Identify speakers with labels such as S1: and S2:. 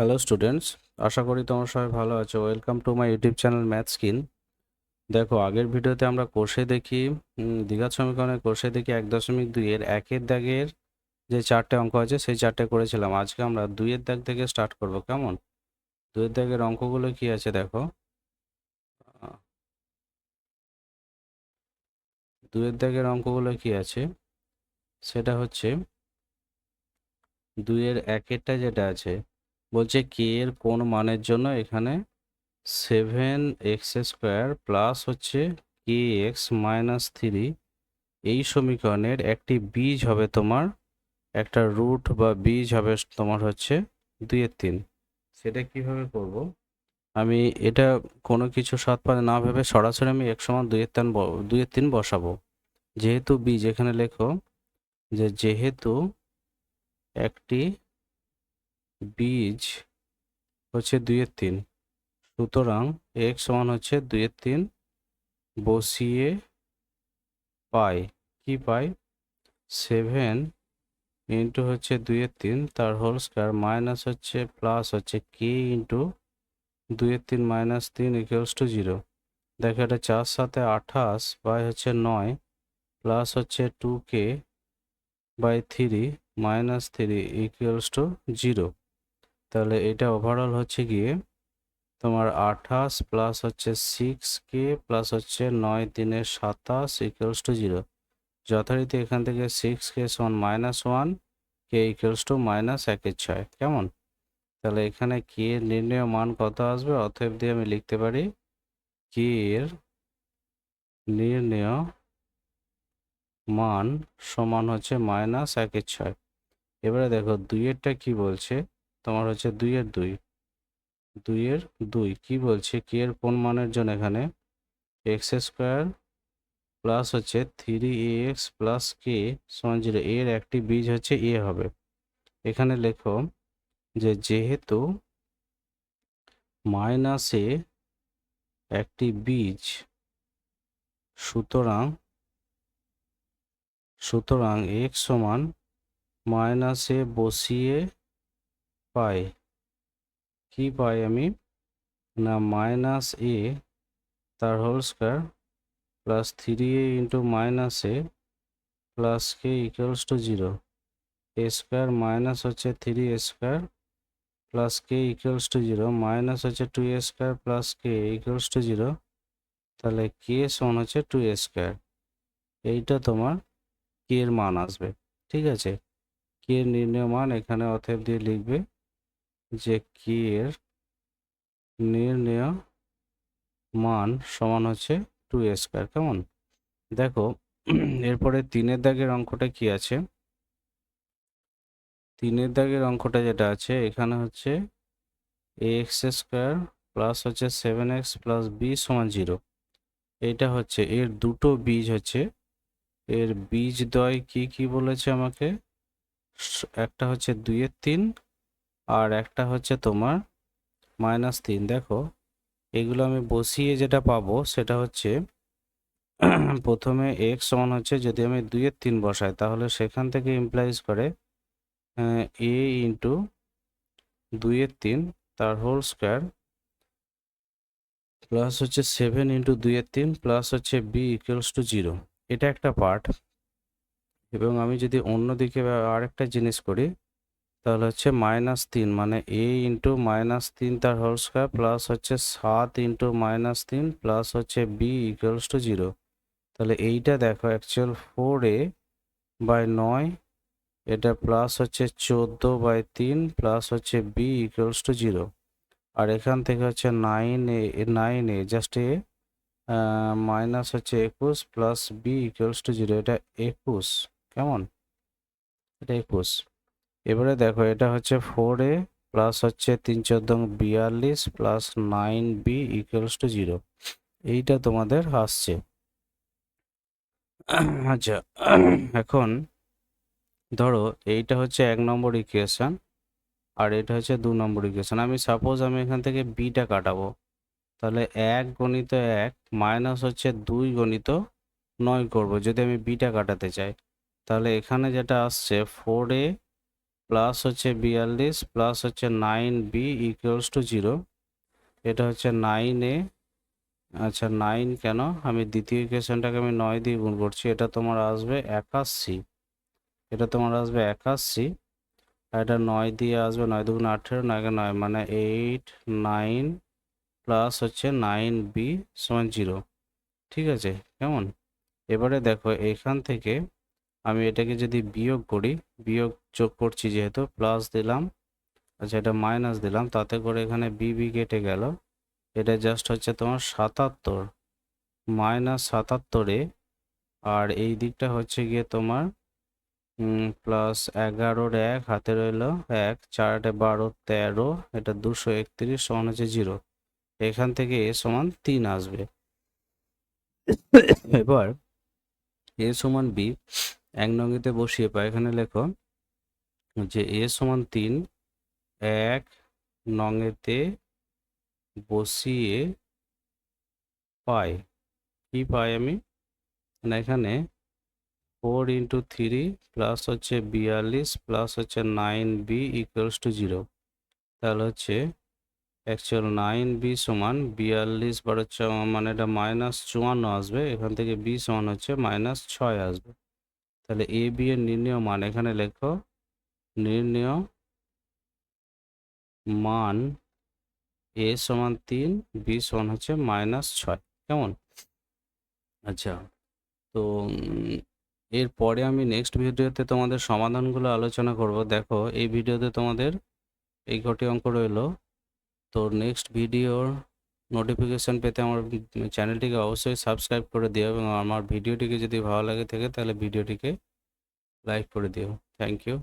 S1: Hello students আশা করি তোমরা সবাই ভালো আছো। Welcome to my YouTube channel math skin দেখো, আগের ভিডিওতে আমরা কোষে দেখি দ্বিঘাত সমীকরণের কোষে দেখি এক দশমিক দুইয়ের একের দাগের যে চারটে অঙ্ক আছে, সেই চারটে করেছিলাম। আজকে আমরা দুইয়ের দাগ থেকে স্টার্ট করব, কেমন? দুইয়ের দাগের অঙ্কগুলো কি আছে, দেখো? দুইয়ের দাগের অঙ্কগুলো কি আছে? সেটা হচ্ছে, দুইয়ের একেরটা যেটা আছে বলছে কে এর কোন মানের জন্য এখানে সেভেন এক্স স্কোয়ার প্লাস হচ্ছে কে এক্স মাইনাস থ্রি? এই সমীকরণের একটি বীজ হবে তোমার, একটা রুট বা বীজ হবে তোমার হচ্ছে দুইয়ের তিন। সেটা কীভাবে করব? আমি এটা কোনো কিছু সাত পাঁচ না ভেবে সরাসরি আমি এক সমান দুইয়ের তিন দুইয়ের তিন বসাবো। যেহেতু বীজ এখানে লেখো যে যেহেতু একটি বীজ হচ্ছে দুইয়ের তিন। সুতরাং এক্স সমান হচ্ছে দুইয়ের তিন বসিয়ে পাই। কি পাই? সেভেন ইন্টু হচ্ছে দুইয়ের তিন, তার হোল স্কোয়ার মাইনাস হচ্ছে প্লাস হচ্ছে কে ইন্টু দুইয়ের তিন মাইনাস তিন ইকুয়ালস টু জিরো দেখো এটা চার সাথে আঠাশ বাই হচ্ছে নয় প্লাস হচ্ছে two K by three minus three equals to zero তাহলে এটা ওভারঅল হচ্ছে গিয়ে তোমার আঠাশ প্লাস হচ্ছে সিক্স কে প্লাস হচ্ছে নয় তিনের সাতাশ ইকুয়ালস টু জিরো যথারীতি এখান থেকে সিক্স কে সমান minus one K equals to minus একের ছয়, কেমন? তাহলে এখানে কে এর নির্ণয় মান কত আসবে? অতএব দিয়ে আমি লিখতে পারি কে এর নির্ণয় মান সমান হচ্ছে মাইনাস একের ছয়। এবারে দেখো দুইয়েরটা কি বলছে? তোমার হচ্ছে দুইয়ের দুই। দুইয়ের দুই। কি বলছে? কে এর কোন মানের জন্য এখানে? এক্স স্কোয়ার প্লাস হচ্ছে three A X plus K সমান জিরো। এর একটি বীজ হচ্ছে এ হবে। এখানে লেখো যে যেহেতু মাইনাসে একটি বীজ, সুতরাং সুতরাং এক্স সমান মাইনাসে বসিয়ে পাই? কি পাই আমি? না, মাইনাস এ তার whole square plus three A into minus A plus K equals to zero. A square minus হচ্ছে three A square plus K equals to zero. Minus হচ্ছে two A square plus K equals to zero. তাহলে K সমান হচ্ছে two এ square. এইটা তোমার কে এর মান আসবে। ঠিক আছে? কে নির্ণয় মান এখানে অতএব দিয়ে লিখবে যে কে এর নির্ণয় মান সমান হচ্ছে টু এ স্কোয়ার কেমন? দেখো, এরপরে তিনের দাগের অঙ্কটা কি আছে? তিনের দাগের অঙ্কটা যেটা আছে, এখানে হচ্ছে এক্স স্কোয়ার প্লাস হচ্ছে সেভেন এক্স প্লাস বি সমান জিরো এটা হচ্ছে, এর দুটো বীজ হচ্ছে, এর বীজ দয় কি কি বলেছে আমাকে? একটা হচ্ছে দুইয়ের তিন আর একটা হচ্ছে তোমার মাইনাস তিন। দেখো, এগুলো আমি বসিয়ে যেটা পাবো সেটা হচ্ছে প্রথমে এক্স সমান হচ্ছে যদি আমি দুইয়ের তিন বসাই, তাহলে সেখান থেকে ইমপ্লাইজ করে এ ইন্টু দুইয়ের তিন, তার হোল স্কোয়ার প্লাস হচ্ছে সেভেন ইন্টু দুইয়ের তিন প্লাস হচ্ছে বি ইকুয়ালস টু জিরো এটা একটা পার্ট এবং আমি যদি অন্যদিকে আরেকটা জিনিস করি তাহলে হচ্ছে মাইনাস তিন মানে এ ইন্টু মাইনাস তিন তার হোল স্কোয়ার প্লাস হচ্ছে সাত ইন্টু মাইনাস তিন প্লাস হচ্ছে বি ইকুয়ালস টু জিরো তাহলে এইটা দেখো অ্যাকচুয়াল ফোর এ বাই নয়, এটা প্লাস হচ্ছে চোদ্দ বাই তিন প্লাস হচ্ছে বি ইকুয়ালস টু জিরো আর এখান থেকে হচ্ছে nine A nine A just A minus হচ্ছে একুশ plus B equals to zero এটা একুশ, কেমন? এটা একুশ। এবারে দেখো, এটা হচ্ছে ফোর এ প্লাস হচ্ছে তিন চোদ্দ বিয়াল্লিশ plus nine B equals to zero এইটা তোমাদের আসছে। আচ্ছা এখন ধরো, এইটা হচ্ছে এক নম্বর ইকুয়েশান আর এটা হচ্ছে দু নম্বর ইকুয়েশান আমি সাপোজ আমি এখান থেকে বিটা কাটাবো। তাহলে এক গণিত এক মাইনাস হচ্ছে দুই গণিত নয় করব, যদি আমি বিটা কাটাতে চাই। তাহলে এখানে যেটা আসছে ফোর এ প্লাস হচ্ছে বিয়াল্লিশ, প্লাস হচ্ছে nine B equals to zero এটা হচ্ছে নাইন এ। আচ্ছা নাইন কেন? আমি দ্বিতীয় ইকুয়েশনটাকে আমি নয় দিয়ে গুণ করছি, এটা তোমার আসবে একাশি। এটা তোমার আসবে একাশি। আর এটা নয় দিয়ে আসবে নয় দুগুণ আঠেরো, নয় নয় মানে এইট নাইন প্লাস হচ্ছে নাইন বি সমান জিরো ঠিক আছে, কেমন? এবারে দেখো, এখান থেকে আমি এটাকে যদি বিয়োগ করি, বিয়োগ যোগ করছি যেহেতু প্লাস দিলাম আচ্ছা এটা মাইনাস দিলাম, তাতে করে এখানে বি বি কেটে গেল। এটা জাস্ট হচ্ছে তোমার সাতাত্তর মাইনাস সাতাত্তরে, আর এই দিকটা হচ্ছে গিয়ে তোমার প্লাস এগারোর এক, হাতে রইল এক, চারটে বারো, তেরো, এটা দুশো একত্রিশ সমান হচ্ছে জিরো এখান থেকে এ সমান তিন আসবে। এবার, এ সমান বি এক নঙ্গিতে বসিয়ে পাই এখানে লেখো যে এ সমান তিন, এক নঙেতে বসিয়ে পাই। কি পাই আমি? মানে এখানে ফোর ইন্টু থ্রি প্লাস হচ্ছে বিয়াল্লিশ প্লাস হচ্ছে nine B equals to zero. তাহলে হচ্ছে অ্যাকচুয়াল নাইন বি সমান বিয়াল্লিশ বারো মানে এটা মাইনাস চুয়ান্ন আসবে, এখান থেকে বি সমান হচ্ছে মাইনাস ছয় আসবে। তাহলে এ বি এর নির্ণয় মান এখানে লেখো। নির্ণয় মান এ সমান তিন বি সমান হচ্ছে মাইনাস ছয়। কেমন? আচ্ছা তো এরপরে আমি নেক্সট ভিডিওতে তোমাদের সমাধানগুলো আলোচনা করব। দেখো, এই ভিডিওতে তোমাদের এই কটি অঙ্ক রইল। তো নেক্সট ভিডিওর নোটিফিকেশান পেতে আমার চ্যানেলটিকে অবশ্যই সাবস্ক্রাইব করে দিও এবং আমার ভিডিওটিকে যদি ভালো লাগে থাকে, তাহলে ভিডিওটিকে লাইক করে দিও। Thank you